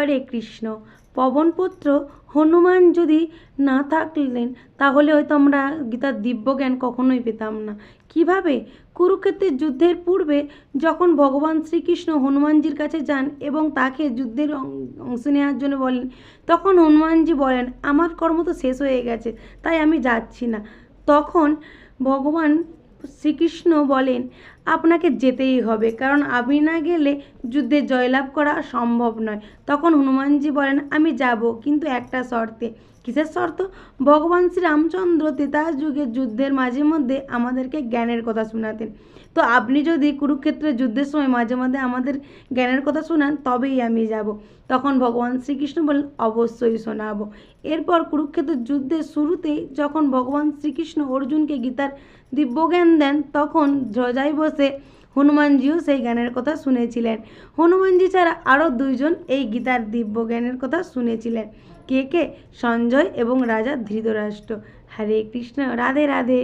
হরে কৃষ্ণ। পবনপুত্র, হনুমান যদি না থাকলেন, তাহলে হয়তো আমরা গীতার দিব্যজ্ঞান কখনোই পেতাম না। কীভাবে? কুরুক্ষেত্রের যুদ্ধের পূর্বে যখন ভগবান শ্রীকৃষ্ণ হনুমানজির কাছে যান এবং তাকে যুদ্ধের অংশ নেওয়ার জন্য বলেন তখন হনুমানজি বলেন, আমার কর্ম তো শেষ হয়ে গেছে, তাই আমি যাচ্ছি না। তখন ভগবান শ্রীকৃষ্ণ বলেন আপনাকে যেতেই হবে। কারণ আমি না গেলে যুদ্ধে জয়লাভ করা সম্ভব নয়। তখন হনুমানজি বলেন, আমি যাব, কিন্তু একটা শর্তে। কিসের শর্ত? ভগবান শ্রী রামচন্দ্র তেতার যুগে যুদ্ধের মাঝে মধ্যে আমাদেরকে জ্ঞানের কথা শোনাতেন। তো আপনি যদি কুরুক্ষেত্রের যুদ্ধের সময় মাঝে মাঝে আমাদের জ্ঞানের কথা শোনান, তবেই আমি যাব। তখন ভগবান শ্রীকৃষ্ণ বলেন অবশ্যই শোনাবো। এরপর কুরুক্ষেত্রের যুদ্ধের শুরুতেই যখন ভগবান শ্রীকৃষ্ণ অর্জুনকে গীতার দিব্যজ্ঞান দেন, তখন ধ্বজায় বসে হনুমানজিও সেই গানের কথা শুনেছিলেন। হনুমানজি ছাড়া আরও দুইজন এই গীতার দিব্য জ্ঞানের কথা শুনেছিলেন। কে কে? সঞ্জয় এবং রাজা ধৃতরাষ্ট্র। হরে কৃষ্ণ, রাধে রাধে।